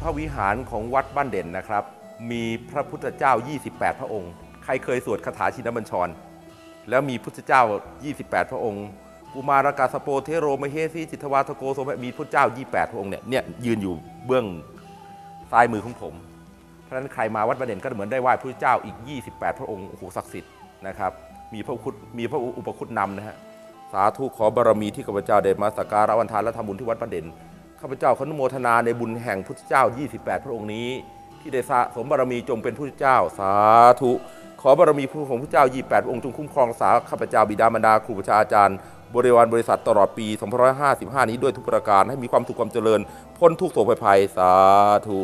พระวิหารของวัดบ้านเด่นนะครับ มีพระพุทธเจ้า 28 พระองค์ ใครเคยสวดคาถาชินบัญชร แล้วมีพุทธเจ้า 28 พระองค์กุมารกาสโปเทโรมเหสีจิตวาทโกโสมมีพุทธเจ้า 28 พระองค์เนี่ยเนี่ยยืนอยู่เบื้องซ้ายมือของผม เพราะฉะนั้นใครมาวัดบ้านเด่นก็เหมือนได้ไหว้พระเจ้าอีก 28 พระองค์โอ้โหศักดิ์สิทธิ์นะครับมีพระคุณมีพระอุปคุตนำนะฮะสาธุขอบารมีที่ข้าพเจ้าได้มาสักการะวันทานและทำบุญที่วัดบ้านเด่น ข้าพเจ้าขออนุโมทนาในบุญแห่งพุทธเจ้า 28 พระองค์นี้ ที่ได้สะสมบารมีจงเป็นพุทธเจ้าสาธุ ขอบารมีของพระเจ้า 28 องค์จงคุ้มครองสาข้าพเจ้าบิดามารดาครูประชาอาจารย์บริวารบริษัทตลอดปี 2555 นี้ด้วยทุกประการให้มีความสุขความเจริญ พ้นทุกโศกภัยสาธุ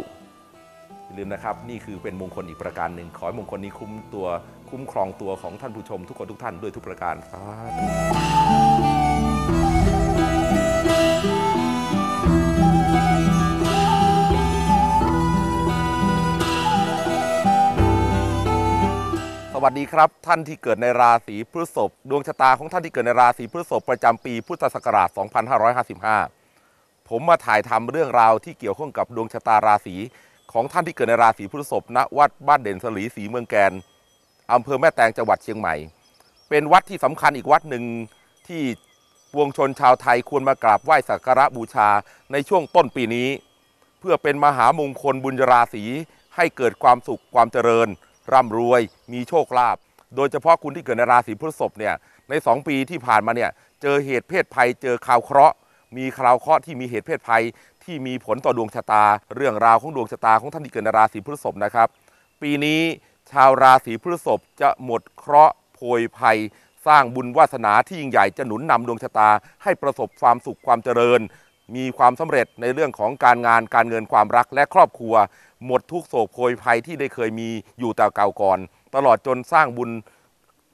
อย่าลืมนะครับนี่คือเป็นมงคลอีกประการหนึ่งขอให้มงคลนี้คุ้มตัวคุ้มครองตัวของท่านผู้ชมทุกคนทุกท่านด้วยทุกประการสาธุ วัสดีครับ ท่านที่เกิดในราศีพฤษภดวงชะตาของท่านที่เกิดในราศีพฤษภประจำปีพุทธศักราช 2555 ผมมาถ่ายทำเรื่องราวที่เกี่ยวข้องกับดวงชะตาราศีของท่านที่เกิดในราศีพฤษภณวัดบ้านเด่นสลีศรีเมืองแกนอำเภอแม่แตงจังหวัดเชียงใหม่ เป็นวัดที่สำคัญอีกวัดหนึ่งที่ปวงชนชาวไทยควรมากราบไหว้สักการะบูชาในช่วงต้นปีนี้ เพื่อเป็นมหามงคลบุญราศีให้เกิดความสุขความเจริญ ร่ำรวย มีโชคลาภโดยเฉพาะคุณที่เกิดในราศีพฤษภเนี่ยใน 2 ปีที่ผ่านมาเนี่ยเจอเหตุเพศภัย เจอข่าวเคราะห์ มีข่าวเคราะห์ที่มีเหตุเพศภัยที่มีผลต่อดวงชะตา เรื่องราวของดวงชะตาของท่านที่เกิดในราศีพฤษภนะครับ ปีนี้ชาวราศีพฤษภจะหมดเคราะห์โพยภัย สร้างบุญวาสนาที่ยิ่งใหญ่จะหนุนนำดวงชะตา ให้ประสบความสุขความเจริญ มีความสำเร็จในเรื่องของการงานการเงินความรักและครอบครัว หมดทุกโศกโพยภัยที่ได้เคยมีอยู่แต่เก่าก่อน ตลอดจนสร้างบุญ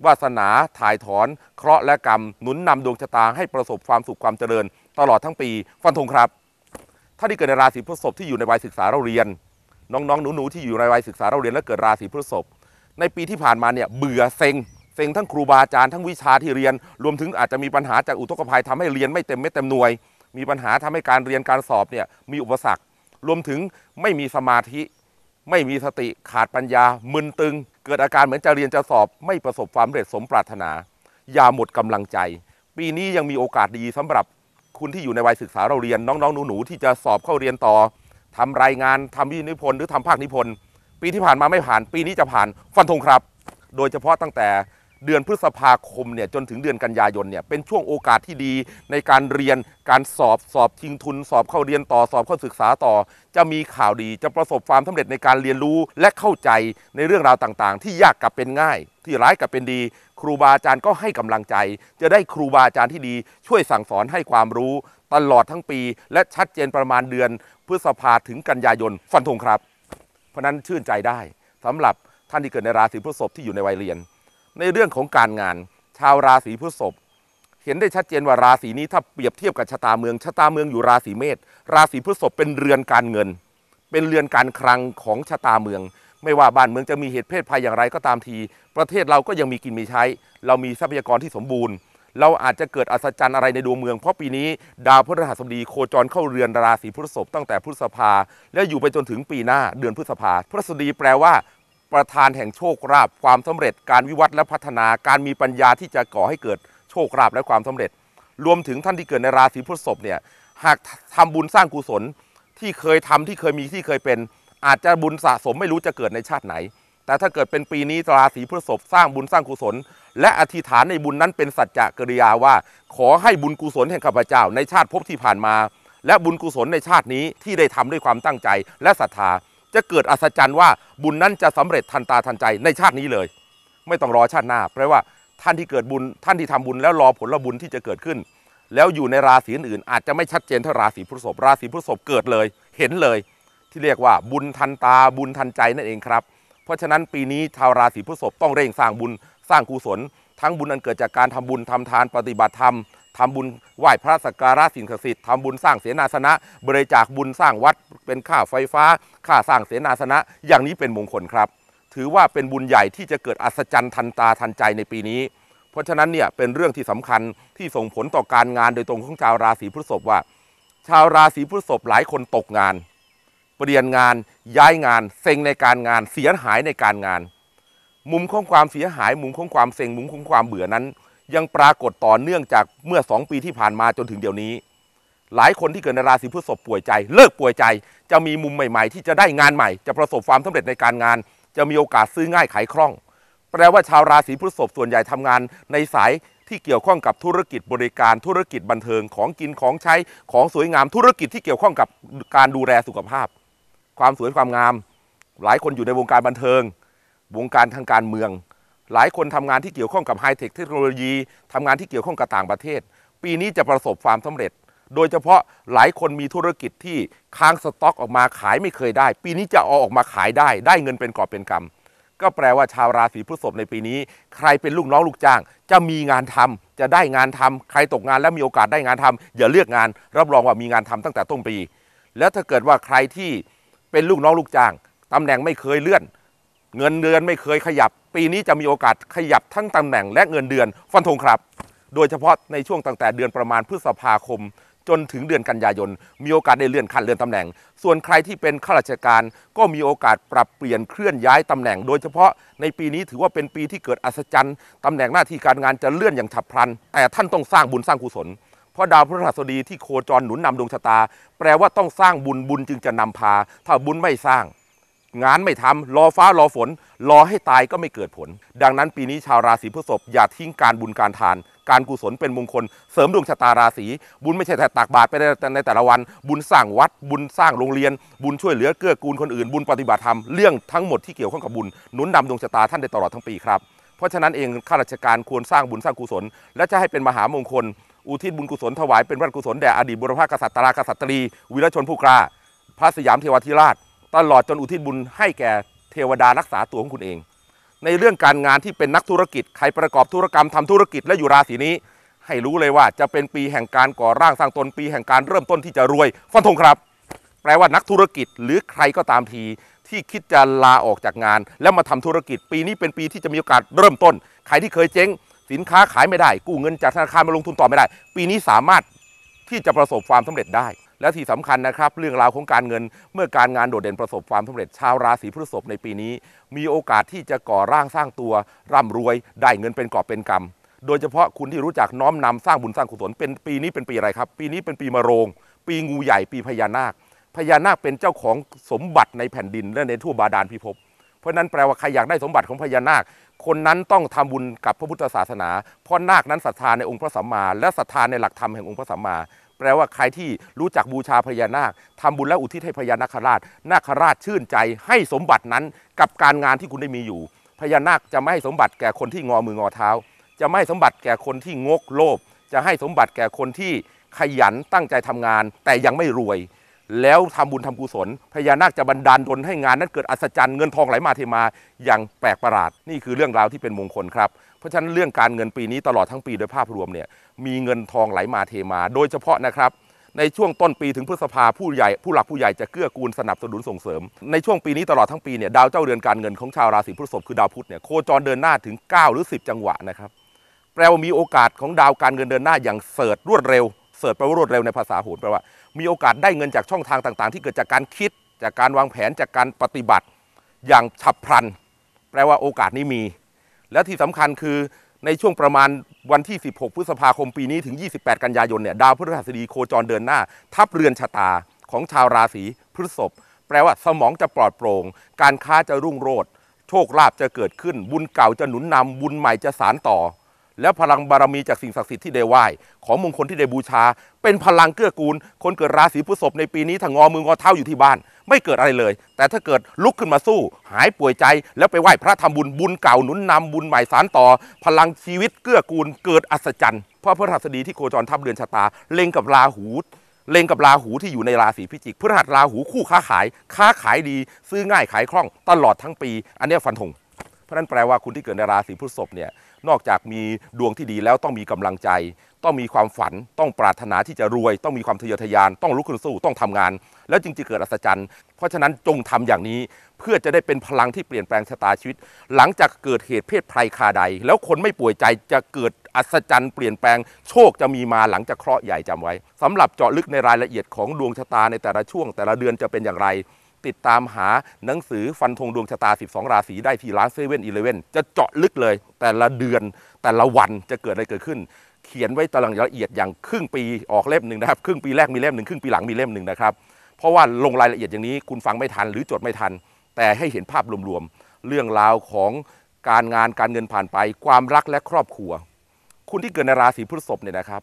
วาสนาถ่ายถอน เคราะห์และกรรมหนุนนำดวงชะตาให้ประสบความสุขความเจริญ ตลอดทั้งปีฟันธงครับถ้าที่เกิดในราศีพฤษภที่อยู่ในวัยศึกษาเราเรียน น้องๆหนูๆที่อยู่ในวัยศึกษาเราเรียนและเกิดราศีพฤษภในปีที่ผ่านมาเนี่ยเบื่อเซ็งเซ็งทั้งครูบาอาจารย์ทั้งวิชาที่เรียน รวมถึงอาจจะมีปัญหาจากอุทกภัยทำให้เรียนไม่เต็มเม็ดเต็มหน่วย มีปัญหาทำให้การเรียนการสอบเนี่ยมีอุปสรรค รวมถึงไม่มีสมาธิไม่มีสติขาดปัญญา มึนตึง เกิดอาการเหมือนจะเรียนจะสอบ ไม่ประสบความสำเร็จสมปรารถนา อย่าหมดกำลังใจ ปีนี้ยังมีโอกาสดีสำหรับคุณที่อยู่ในวัยศึกษาเราเรียนน้องๆหนูๆที่จะสอบเข้าเรียนต่อทำรายงานทำวิทยานิพนธ์หรือทำภาคนิพนธ์ปีที่ผ่านมาไม่ผ่าน ปีนี้จะผ่านฟันธงครับ โดยเฉพาะตั้งแต่ เดือนพฤษภาคมเนี่ยจนถึงเดือนกันยายนเนี่ยเป็นช่วงโอกาสที่ดีในการเรียนการสอบสอบชิงทุน สอบเข้าเรียนต่อสอบเข้าศึกษาต่อ จะมีข่าวดีจะประสบความสำเร็จในการเรียนรู้และเข้าใจในเรื่องราวต่างๆ ที่ยากกับเป็นง่าย ที่ร้ายกับเป็นดี ครูบาอาจารย์ก็ให้กำลังใจ จะได้ครูบาอาจารย์ที่ดี ช่วยสั่งสอนให้ความรู้ ตลอดทั้งปี และชัดเจนประมาณเดือนพฤษภาถึงกันยายนฟันธงครับ เพราะนั้นชื่นใจได้สำหรับท่านที่เกิดในราศีพฤษภที่อยู่ในวัยเรียน ในเรื่องของการงาน ชาวราศีพฤษภเห็นได้ชัดเจนว่าราศีนี้ถ้าเปรียบเทียบกับชะตาเมืองชะตาเมืองอยู่ราศีเมษราศีพฤษภเป็นเรือนการเงิน เป็นเรือนการคลังของชะตาเมือง ไม่ว่าบ้านเมืองจะมีเหตุเพศภัยอย่างไรก็ตามที ประเทศเราก็ยังมีกินมีใช้ เรามีทรัพยากรที่สมบูรณ์ เราอาจจะเกิดอัศจรรย์อะไรในดวงเมือง เพราะปีนี้ดาวพฤหัสบดีโคจรเข้าเรือนราศีพฤษภตั้งแต่พฤษภา และอยู่ไปจนถึงปีหน้าเดือนพฤษภาพฤหัสบดีแปลว่า ประธานแห่งโชคลาภความสำเร็จการวิวัฒน์และพัฒนาการมีปัญญาที่จะก่อให้เกิดโชคลาภและความสำเร็จ รวมถึงท่านที่เกิดในราศีพฤษภเนี่ยหากทำบุญสร้างกุศลที่เคยทำที่เคยมีที่เคยเป็น อาจจะบุญสะสมไม่รู้จะเกิดในชาติไหน แต่ถ้าเกิดเป็นปีนี้ราศีพฤษภสร้างบุญสร้างกุศล และอธิษฐานในบุญนั้นเป็นสัจจะกริยาว่า ขอให้บุญกุศลแห่งข้าพเจ้าในชาติภพที่ผ่านมา และบุญกุศลในชาตินี้ที่ได้ทำด้วยความตั้งใจและศรัทธา จะเกิดอัศจรรย์ว่าบุญนั้นจะสำเร็จทันตาทันใจในชาตินี้เลย ไม่ต้องรอชาติหน้าแปลว่าท่านที่เกิดบุญท่านที่ทำบุญแล้วรอผลบุญที่จะเกิดขึ้น แล้วอยู่ในราศีอื่นอาจจะไม่ชัดเจนเท่าราศีพฤษภราศีพฤษภเกิดเลย เห็นเลย ที่เรียกว่าบุญทันตาบุญทันใจนั่นเองครับ เพราะฉะนั้นปีนี้ชาวราศีพฤษภต้องเร่งสร้างบุญสร้างกุศล ทั้งบุญอันเกิดจากการทำบุญทำทานปฏิบัติธรรม ทำบุญไหว้พระสักการะสิ่งศักดิ์สิทธิ์ทำบุญสร้างเสนาสนะ บริจาคบุญสร้างวัด เป็นค่าไฟฟ้า ค่าสร้างเสนาสนะ อย่างนี้เป็นมงคลครับ ถือว่าเป็นบุญใหญ่ที่จะเกิดอัศจรรย์ทันตาทันใจในปีนี้ เพราะฉะนั้นเนี่ยเป็นเรื่องที่สำคัญที่ส่งผลต่อการงานโดยตรงของชาวราศีพฤษภว่า ชาวราศีพฤษภหลายคนตกงาน เปลี่ยนงานย้ายงานเซ็งในการงานเสียหายในการงาน มุมของความเสียหายมุมของความเซ็งมุมของความเบื่อนั้น ยังปรากฏต่อเนื่องจากเมื่อสองปีที่ผ่านมาจนถึงเดี๋ยวนี้ หลายคนที่เกิดในราศีพฤษภป่วยใจ เลิกป่วยใจ จะมีมุมใหม่ ๆ ที่จะได้งานใหม่ จะประสบความสำเร็จในการงาน จะมีโอกาสซื้อง่ายขายคล่อง แปลว่าชาวราศีพฤษภส่วนใหญ่ทำงานในสายที่เกี่ยวข้องกับธุรกิจบริการธุรกิจบันเทิงของกินของใช้ของสวยงามธุรกิจที่เกี่ยวข้องกับการดูแลสุขภาพ ความสวยความงาม หลายคนอยู่ในวงการบันเทิง วงการทางการเมือง หลายคนทำงานที่เกี่ยวข้องกับไฮเทคเทคโนโลยีทำงานที่เกี่ยวข้องกับต่างประเทศ ปีนี้จะประสบความสำเร็จ โดยเฉพาะหลายคนมีธุรกิจที่ค้างสต็อกออกมาขายไม่เคยได้ ปีนี้จะเอาออกมาขายได้ ได้เงินเป็นกอบเป็นกำก็แปลว่าชาวราศีพฤษภในปีนี้ ใครเป็นลูกน้องลูกจ้าง จะมีงานทำจะได้งานทำใครตกงานแล้วมีโอกาสได้งานทำอย่าเลือกงาน รับรองว่ามีงานทำตั้งแต่ต้นปี แล้วถ้าเกิดว่าใครที่เป็นลูกน้องลูกจ้างตำแหน่งไม่เคยเลื่อน เงินเดือนไม่เคยขยับ ปีนี้จะมีโอกาสขยับทั้งตำแหน่งและเงินเดือนฟันธงครับ โดยเฉพาะในช่วงตั้งแต่เดือนประมาณพฤษภาคม จนถึงเดือนกันยายน มีโอกาสได้เลื่อนขั้นเลื่อนตำแหน่ง ส่วนใครที่เป็นข้าราชการก็มีโอกาสปรับเปลี่ยนเคลื่อนย้ายตำแหน่ง โดยเฉพาะในปีนี้ถือว่าเป็นปีที่เกิดอัศจรรย์ตำแหน่งหน้าที่การงานจะเลื่อนอย่างฉับพลัน แต่ท่านต้องสร้างบุญสร้างกุศลเพราะดาวพฤหัสบดีที่โคจรหนุนนำดวงชะตา แปลว่าต้องสร้างบุญบุญจึงจะนำพา ถ้าบุญไม่สร้าง งานไม่ทำรอฟ้ารอฝน รอให้ตายก็ไม่เกิดผล ดังนั้นปีนี้ชาวราศีพฤษภอย่าทิ้งการบุญการทาน การกุศลเป็นมงคล เสริมดวงชะตาราศีบุญไม่ใช่แต่ตักบาตรไปในแต่ละวัน บุญสร้างวัด บุญสร้างโรงเรียน บุญช่วยเหลือเกื้อกูลคนอื่น บุญปฏิบัติธรรมเรื่องทั้งหมดที่เกี่ยวข้องกับบุญหนุนนำดวงชะตาท่านได้ตลอดทั้งปีครับเพราะฉะนั้นเองข้าราชการควรสร้างบุญสร้างกุศล และจะให้เป็นมหามงคล อุทิศบุญกุศลถวายเป็นพระกุศลแด่อดีตบุรพากษัตริย์ตรากษัตรีวีรชนผู้กล้าพระสยามเทวทิราช ตลอดจนอุทิศบุญให้แก่เทวดารักษาตัวของคุณเอง ในเรื่องการงานที่เป็นนักธุรกิจใครประกอบธุรกรรมทำธุรกิจและอยู่ราศีนี้ ให้รู้เลยว่าจะเป็นปีแห่งการก่อร่างสร้างตนปีแห่งการเริ่มต้นที่จะรวยฟันธงครับ แปลว่านักธุรกิจหรือใครก็ตามทีที่คิดจะลาออกจากงาน แล้วมาทำธุรกิจ ปีนี้เป็นปีที่จะมีโอกาสเริ่มต้นใครที่เคยเจ๊ง สินค้าขายไม่ได้ กู้เงินจากธนาคารมาลงทุนต่อไม่ได้ ปีนี้สามารถที่จะประสบความสำเร็จได้ และที่สำคัญนะครับ เรื่องราวของการเงินเมื่อการงานโดดเด่นประสบความสำเร็จชาวราศีพฤษภในปีนี้ มีโอกาสที่จะก่อร่างสร้างตัวร่ำรวย ได้เงินเป็นกอบเป็นกำโดยเฉพาะคุณที่รู้จักน้อมนำสร้างบุญสร้างกุศลเป็นปีนี้เป็นปีอะไรครับ ปีนี้เป็นปีมะโรง ปีงูใหญ่ปีพญานาค พญานาคเป็นเจ้าของสมบัติในแผ่นดินและในทั่วบาดาลพิภพเพราะฉะนั้นแปลว่าใครอยากได้สมบัติของพญานาค คนนั้นต้องทำบุญกับพระพุทธศาสนา เพราะนาคนั้นศรัทธาในองค์พระสัมมา และศรัทธาในหลักธรรมแห่งองค์พระสัมมา แปลว่าใครที่รู้จักบูชาพญานาคทำบุญและอุทิศให้พญานาคราช นาคราชชื่นใจให้สมบัตินั้นกับการงานที่คุณได้มีอยู่ พญานาคจะไม่ให้สมบัติแก่คนที่งอมืองอเท้า จะไม่ให้สมบัติแก่คนที่งกโลภจะให้สมบัติแก่คนที่ขยันตั้งใจทำงาน แต่ยังไม่รวย แล้วทำบุญทำกุศลพญานาคจะบันดาลดลให้งานนั้นเกิดอัศจรรย์เงินทองไหลมาเทมาอย่างแปลกประหลาด นี่คือเรื่องราวที่เป็นมงคลครับเพราะฉะนั้นเรื่องการเงินปีนี้ตลอดทั้งปีโดยภาพรวมเนี่ยมีเงินทองไหลมาเทมา โดยเฉพาะนะครับในช่วงต้นปีถึงพฤษภาผู้ใหญ่ผู้หลักผู้ใหญ่จะเกื้อกูลสนับสนุนส่งเสริม ในช่วงปีนี้ตลอดทั้งปีเนี่ยดาวเจ้าเรือนการเงินของชาวราศีพฤษภคือดาวพุธเนี่ยโคจรเดินหน้าถึง 9 หรือ 10 จังหวะนะครับแปลว่ามีโอกาสของดาวการเงินเดินหน้าอย่างเสิร์ชรวดเร็ว เสิร์ชแปลว่ารวดเร็วในภาษาโหรแปลว่า มีโอกาสได้เงินจากช่องทางต่างๆ ที่เกิดจากการคิด จากการวางแผนจากการปฏิบัติ อย่างฉับพลัน แปลว่าโอกาสนี้มี และที่สำคัญคือในช่วงประมาณวันที่ 16 พฤษภาคมปีนี้ถึง 28 กันยายนเนี่ยดาวพฤหัสบดีโคจรเดินหน้า ทับเรือนชะตาของชาวราศีพฤษภแปลว่าสมองจะปลอดโปร่งการค้าจะรุ่งโรจน์โชคลาภจะเกิดขึ้น บุญเก่าจะหนุนนำบุญใหม่จะสานต่อ แล้วพลังบารมีจากสิ่งศักดิ์สิทธิ์ที่ได้ไหว้ของมงคลที่ได้บูชา เป็นพลังเกื้อกูล คนเกิดราศีพฤษภในปีนี้ถ้างอมืองอเท้าอยู่ที่บ้าน ไม่เกิดอะไรเลย แต่ถ้าเกิดลุกขึ้นมาสู้ หายป่วยใจ แล้วไปไหว้พระทำบุญบุญเก่าหนุนนำบุญใหม่สารต่อ พลังชีวิตเกื้อกูลเกิดอัศจรรย์เพราะพระหัสบดีที่โคจรทับเรือนชะตาเล็งกับราหูเล็งกับราหูที่อยู่ในราศีพิจิกพฤหัสราหูคู่ค้าขาย ค้าขายดี ซื้อง่ายขายคล่องตลอดทั้งปี อันนี้ฟันธงเพราะฉะนั้นแปลว่าคุณที่เกิดในราศีพฤษภเนี่ย นอกจากมีดวงที่ดีแล้วต้องมีกำลังใจ ต้องมีความฝันต้องปรารถนาที่จะรวย ต้องมีความทะเยอทะยาน ต้องลุกขึ้นสู้ต้องทำงาน แล้วจึงจะเกิดอัศจรรย์ เพราะฉะนั้นจงทำอย่างนี้เพื่อจะได้เป็นพลังที่เปลี่ยนแปลงชะตาชีวิต หลังจากเกิดเหตุเพศภัยคาใด แล้วคนไม่ป่วยใจจะเกิดอัศจรรย์เปลี่ยนแปลงโชคจะมีมาหลังจากเคราะห์ใหญ่จำไว้สำหรับเจาะลึกในรายละเอียดของดวงชะตาในแต่ละช่วงแต่ละเดือนจะเป็นอย่างไร ติดตามหาหนังสือฟันธงดวงชะตา 12 ราศีได้ที่ร้านเซเว่นอีเลเว่นจะเจาะลึกเลย แต่ละเดือนแต่ละวันจะเกิดอะไรเกิดขึ้น เขียนไว้ตารางละเอียดอย่างครึ่งปีออกเล่มหนึ่งนะครับครึ่งปีแรกมีเล่มหนึ่งครึ่งปีหลังมีเล่มหนึ่งนะครับเพราะว่าลงรายละเอียดอย่างนี้คุณฟังไม่ทันหรือจดไม่ทัน แต่ให้เห็นภาพรวมๆเรื่องราวของการงานการเงินผ่านไป ความรักและครอบครัว คุณที่เกิดในราศีพฤษภเนี่ยนะครับ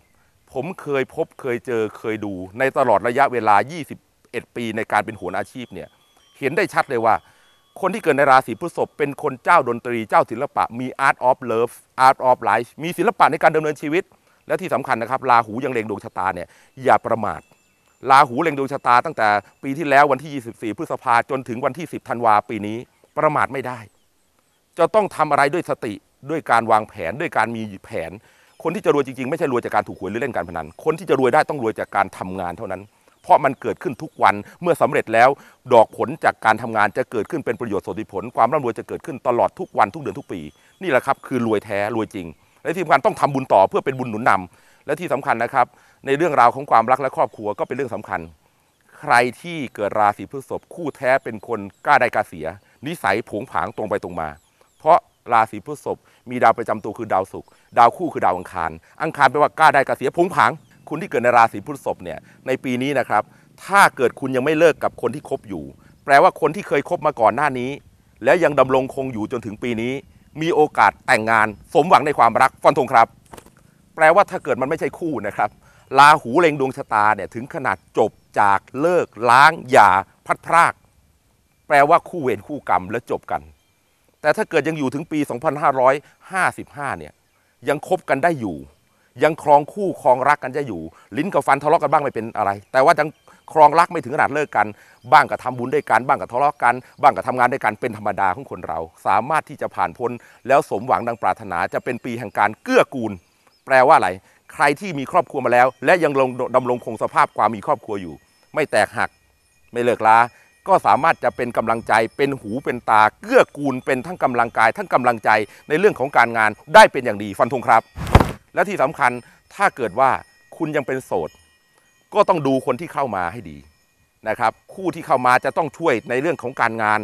ผมเคยพบเคยเจอเคยดูในตลอดระยะเวลา 21ปีในการเป็นโหนอาชีพเนี่ยเห็นได้ชัดเลยว่า คนที่เกิดในราศีพฤษภเป็นคนเจ้าดนตรีเจ้าศิลปะ มี art of love art of life มีศิลปะในการดำเนินชีวิต และที่สำคัญนะครับราหูยังเล็งดวงชะตาเนี่ยอย่าประมาทราหูเล็งดวงชะตาตั้งแต่ปีที่แล้ววันที่ 24 พฤษภาจนถึงวันที่ 10 ธันวาปีนี้ประมาทไม่ได้ จะต้องทำอะไรด้วยสติด้วยการวางแผนด้วยการมีแผน คนที่จะรวยจริงๆ ไม่ใช่รวยจากการถูกหวยหรือเล่นการพนัน คนที่จะรวยได้ต้องรวยจากการทำงานเท่านั้น เพราะมันเกิดขึ้นทุกวันเมื่อสำเร็จแล้ว ดอกผลจากการทำงานจะเกิดขึ้นเป็นประโยชน์สนธิผล ความร่ำรวยจะเกิดขึ้นตลอดทุกวันทุกเดือนทุกปี นี่แหละครับคือรวยแท้รวยจริง และที่สำคัญต้องทำบุญต่อเพื่อเป็นบุญหนุนนำและที่สำคัญนะครับ ในเรื่องราวของความรักและครอบครัวก็เป็นเรื่องสำคัญ ใครที่เกิดราศีพฤษภคู่แท้เป็นคนกล้าได้กล้าเสีย นิสัยผงผางตรงไปตรงมา เพราะราศีพฤษภมีดาวประจำตัวคือดาวศุกร์ดาวคู่คือดาวอังคาร อังคารแปลว่ากล้าได้กล้าเสียผงผาง คุณที่เกิดในราศีพฤษภเนี่ยในปีนี้นะครับ ถ้าเกิดคุณยังไม่เลิกกับคนที่คบอยู่ แปลว่าคนที่เคยคบมาก่อนหน้านี้ แล้วยังดำรงคงอยู่จนถึงปีนี้ มีโอกาสแต่งงาน สมหวังในความรักฟันธงครับ แปลว่าถ้าเกิดมันไม่ใช่คู่นะครับลาหูเล็งดวงชะตาเนี่ยถึงขนาดจบจากเลิกล้างหย่าพัดพราก แปลว่าคู่เวรคู่กรรมและจบกัน แต่ถ้าเกิดยังอยู่ถึงปี 2555เนี่ยยังคบกันได้อยู่ ยังครองคู่ครองรักกันจะอยู่ ลิ้นกับฟันทะเลาะกันบ้างไม่เป็นอะไร แต่ว่ายังครองรักไม่ถึงขนาดเลิกกัน บ้างก็ทำบุญด้วยกันบ้างก็ทะเลาะกัน บ้างก็ทำงานด้วยกันเป็นธรรมดาของคนเรา สามารถที่จะผ่านพ้นแล้วสมหวังดังปรารถนาจะเป็นปีแห่งการเกื้อกูล แปลว่าอะไร ใครที่มีครอบครัวมาแล้ว และยังลงดำรงคงสภาพความมีครอบครัวอยู่ ไม่แตกหัก ไม่เลิกลาก็สามารถจะเป็นกำลังใจเป็นหูเป็นตาเกื้อกูลเป็นทั้งกำลังกาย ทั้งกำลังใจในเรื่องของการงานได้เป็นอย่างดีฟันธงครับ และที่สำคัญถ้าเกิดว่าคุณยังเป็นโสด ก็ต้องดูคนที่เข้ามาให้ดีนะครับ คู่ที่เข้ามาจะต้องช่วยในเรื่องของการงาน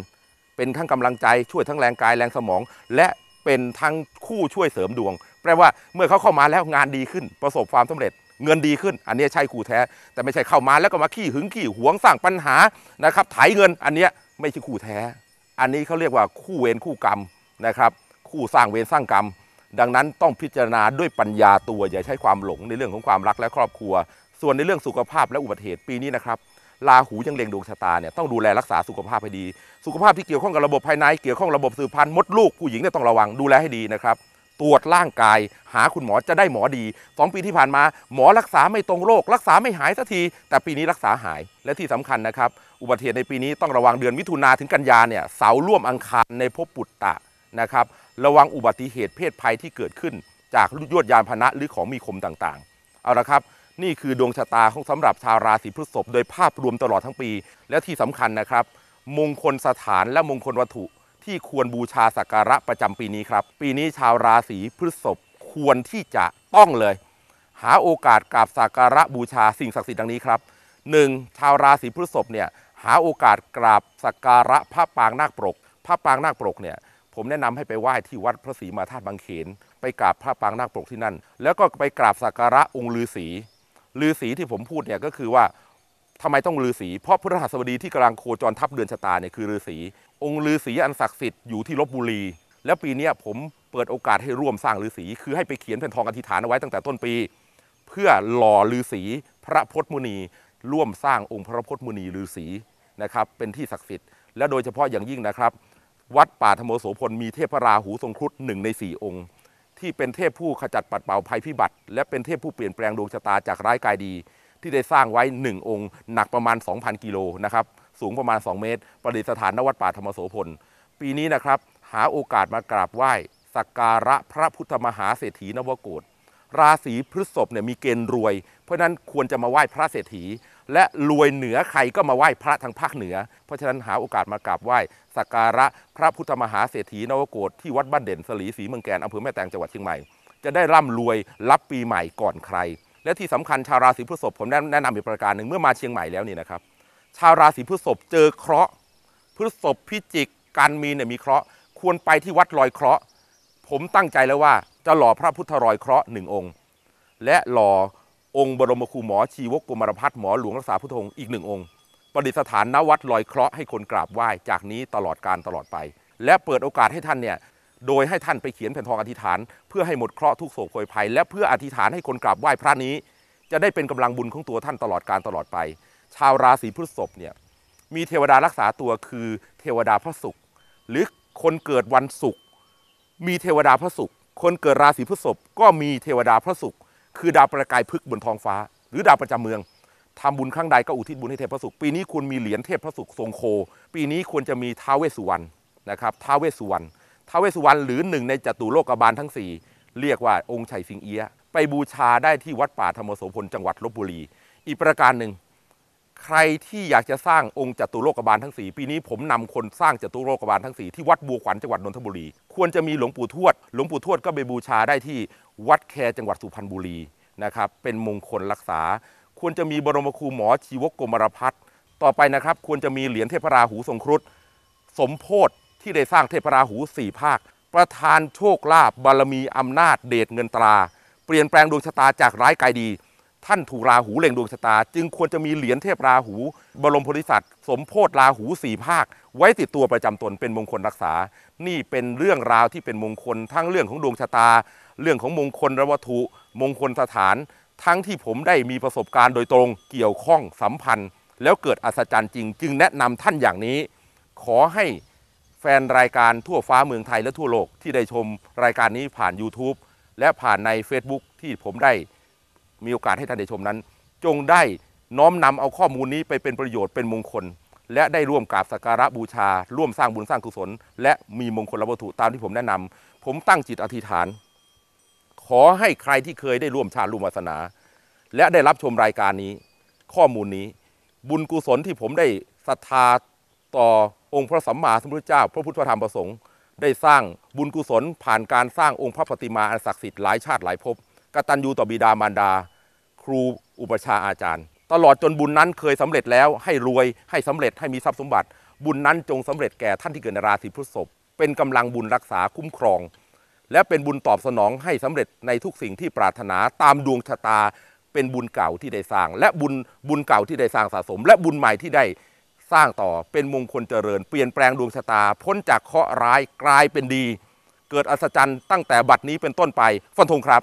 เป็นทั้งกำลังใจช่วยทั้งแรงกายแรงสมอง และเป็นทั้งคู่ช่วยเสริมดวง แปลว่าเมื่อเขาเข้ามาแล้วงานดีขึ้น ประสบความสำเร็จเงินดีขึ้น อันนี้ใช่คู่แท้ แต่ไม่ใช่เข้ามาแล้วก็มาขี้หึงขี้หวงสร้างปัญหานะครับไถเงินอันนี้ไม่ใช่คู่แท้ อันนี้เขาเรียกว่าคู่เวรคู่กรรมนะครับ คู่สร้างเวรสร้างกรรม ดังนั้นต้องพิจารณาด้วยปัญญาตัวอย่าใช้ความหลงในเรื่องของความรักและครอบครัว ส่วนในเรื่องสุขภาพและอุบัติเหตุปีนี้นะครับราหูยังเล็งดวงชะตาเนี่ยต้องดูแลรักษาสุขภาพให้ดี สุขภาพที่เกี่ยวข้องกับระบบภายในเกี่ยวข้องระบบสืบพันธุ์มดลูกผู้หญิงเนี่ยต้องระวังดูแลให้ดีนะครับตรวจร่างกาย หาคุณหมอจะได้หมอดีสองปีที่ผ่านมา หมอรักษาไม่ตรงโรค รักษาไม่หายสักที แต่ปีนี้รักษาหายและที่สำคัญนะครับ อุบัติเหตุในปีนี้ต้องระวังเดือนมิถุนาถึงกันยาเนี่ยเสาร่วมอังคารในภพปุตตะนะครับ ระวังอุบัติเหตุเพศภัยที่เกิดขึ้น จากยวดยานพาหนะหรือของมีคมต่างๆ เอาละครับ นี่คือดวงชะตาของสำหรับชาวราศีพฤษภโดยภาพรวมตลอดทั้งปี และที่สำคัญนะครับ มงคลสถานและมงคลวัตถุที่ควรบูชาสักการะประจำปีนี้ครับ ปีนี้ชาวราศีพฤษภควรที่จะต้องเลย หาโอกาสกราบสักการะบูชาสิ่งศักดิ์สิทธิ์ดังนี้ครับหนึ่งชาวราศีพฤษภเนี่ยหาโอกาสกราบสักการะพระปางนาคปรก พระปางนาคปรกเนี่ย ผมแนะนำให้ไปไหว้ที่วัดพระศรีมาธาตุบางเขน ไปกราบพระปางนาคปกที่นั่น แล้วก็ไปกราบสักการะองค์ฤาษีฤาษีที่ผมพูดเนี่ยก็คือว่าทำไมต้องฤาษีเพราะพฤหัสบดีที่กำลังโคจรทับเดือนชะตาเนี่ยคือฤาษีองค์ฤาษีอันศักดิ์สิทธิ์อยู่ที่ลบบุรี แล้วปีนี้ผมเปิดโอกาสให้ร่วมสร้างฤาษีคือให้ไปเขียนเป็นทองอธิษฐานเอาไว้ตั้งแต่ต้นปี เพื่อหล่อฤาษีพระพจน์มุนี ร่วมสร้างองค์พระพจน์มุนีฤาษีนะครับเป็นที่ศักดิ์สิทธิ์และโดยเฉพาะอย่างยิ่งนะครับ วัดป่าธรรมโสพลมีเทพราหูทรงครุฑหนึ่งในสี่องค์ ที่เป็นเทพผู้ขจัดปัดเป่าภัยพิบัติ และเป็นเทพผู้เปลี่ยนแปลงดวงชะตาจากร้ายกายดี ที่ได้สร้างไว้หนึ่งองค์ หนักประมาณ 2,000 กิโลนะครับสูงประมาณ 2 เมตร ประดิษฐานณวัดป่าธรรมโสพล ปีนี้นะครับหาโอกาสมากราบไหว้สักการะพระพุทธมหาเศรษฐีนวโกฏราศีพฤษภเนี่ยมีเกณฑ์รวย เพราะฉะนั้นควรจะมาไหว้พระเศรษฐี และรวยเหนือใครก็มาไหว้พระทางภาคเหนือ เพราะฉะนั้นหาโอกาสมากราบไหว้ สักการะพระพุทธมหาเศรษฐีนวโกฏที่วัดบ้านเด่นสลีศรีเมืองแกนอำเภอแม่แตงจังหวัดเชียงใหม่ จะได้ร่ำรวยรับปีใหม่ก่อนใคร และที่สำคัญชาวราศีพฤษภผมแนะนำอีกประการหนึ่งเมื่อมาเชียงใหม่แล้วนี่นะครับ ชาวราศีพฤษภเจอเคราะห์พฤษภพิจิกกันมีเนี่ยมีเคราะห์ควรไปที่วัดลอยเคราะห์ผมตั้งใจแล้วว่าจะหล่อพระพุทธรอยเคราะห์หนึ่งองค์ และหล่อองค์บรมครูหมอชีวกกรมารพัฒน์หมอหลวงรักษาพุทธองค์อีกหนึ่งองค์ ประดิษฐานณวัดลอยเคราะห์ให้คนกราบไหว้จากนี้ตลอดการตลอดไป และเปิดโอกาสให้ท่านเนี่ยโดยให้ท่านไปเขียนแผ่นทองอธิษฐาน เพื่อให้หมดเคราะห์ทุกโศกโผยภัย และเพื่ออธิษฐานให้คนกราบไหว้พระนี้ จะได้เป็นกำลังบุญของตัวท่านตลอดการตลอดไป ชาวราศีพฤษภเนี่ยมีเทวดารักษาตัวคือเทวดาพระศุกร์หรือคนเกิดวันศุกร์มีเทวดาพระศุกร์คนเกิดราศีพฤษภก็มีเทวดาพระศุกร์คือดาวประกายพฤกบนท้องฟ้า หรือดาวประจำเมือง ทำบุญครั้งใดก็อุทิศบุญให้เทพพระศุกร์ปีนี้คุณมีเหรียญเทพพระศุกร์ทรงโค ปีนี้ควรจะมีท้าวเวสสุวรรณนะครับท้าวเวสสุวรรณท้าวเวสสุวรรณหรือหนึ่งในจตุโลกบาลทั้ง 4 เรียกว่าองค์ชัยสิงเอียไปบูชาได้ที่วัดป่าธรรมโสพลจังหวัดลบบุรี อีกประการหนึ่ง ใครที่อยากจะสร้างองค์จตุโลกบาลทั้ง 4 ปีนี้ผมนำคนสร้างจตุโลกบาลทั้ง 4 ที่วัดบัวขวัญจังหวัดนนทบุรี ควรจะมีหลวงปู่ทวด หลวงปู่ทวดก็ไปบูชาได้ที่วัดแคจังหวัดสุพรรณบุรีนะครับเป็นมงคลรักษา ควรจะมีบรมครูหมอชีวกกรมารพัฒน์ต่อไปนะครับ ควรจะมีเหรียญเทพราหูทรงครุฑสมโพธที่ได้สร้างเทพราหูสี่ภาค ประทานโชคลาภบารมีอำนาจเดชเงินตรา เปลี่ยนแปลงดวงชะตาจากร้ายกลายดี ท่านถูกราหูเล็งดวงชะตา จึงควรจะมีเหรียญเทพราหู บรมโพธิสัตว์สมโพธราหูสี่ภาค ไว้ติดตัวประจำตนเป็นมงคลรักษา นี่เป็นเรื่องราวที่เป็นมงคลทั้งเรื่องของดวงชะตา เรื่องของมงคลวัตถุ มงคลสถาน ทั้งที่ผมได้มีประสบการณ์โดยตรงเกี่ยวข้องสัมพันธ์ แล้วเกิดอัศจรรย์จริง จึงแนะนำท่านอย่างนี้ ขอให้แฟนรายการทั่วฟ้าเมืองไทยและทั่วโลกที่ได้ชมรายการนี้ผ่าน YouTube และผ่านใน Facebook ที่ผมได้มีโอกาสให้ท่านได้ชมนั้น จงได้น้อมนำเอาข้อมูลนี้ไปเป็นประโยชน์เป็นมงคล และได้ร่วมกราบสักการะบูชา ร่วมสร้างบุญสร้างกุศล และมีมงคลวัตถุตามที่ผมแนะนำผมตั้งจิตอธิษฐาน ขอให้ใครที่เคยได้ร่วมชาติร่วมวาสนา และได้รับชมรายการนี้ ข้อมูลนี้ บุญกุศลที่ผมได้ศรัทธาต่อองค์พระสัมมาสัมพุทธเจ้า พระพุทธธรรมประสงค์ได้สร้างบุญกุศลผ่านการสร้างองค์พระปฏิมาอันศักดิ์สิทธิ์หลายชาติหลายภพกตัญญูต่อบิดามารดา ครูอุปชาอาจารย์ ตลอดจนบุญนั้นเคยสำเร็จแล้วให้รวยให้สำเร็จให้มีทรัพย์สมบัติ บุญนั้นจงสำเร็จแก่ท่านที่เกิดในราศีพฤษภเป็นกำลังบุญรักษาคุ้มครอง และเป็นบุญตอบสนองให้สำเร็จในทุกสิ่งที่ปรารถนาตามดวงชะตา เป็นบุญเก่าที่ได้สร้าง และบุญบุญเก่าที่ได้สร้างสะสม และบุญใหม่ที่ได้สร้างต่อเป็นมงคลเจริญ เปลี่ยนแปลงดวงชะตา พ้นจากเคราะห์ร้ายกลายเป็นดี เกิดอัศจรรย์ตั้งแต่บัดนี้เป็นต้นไปฟันธงครับ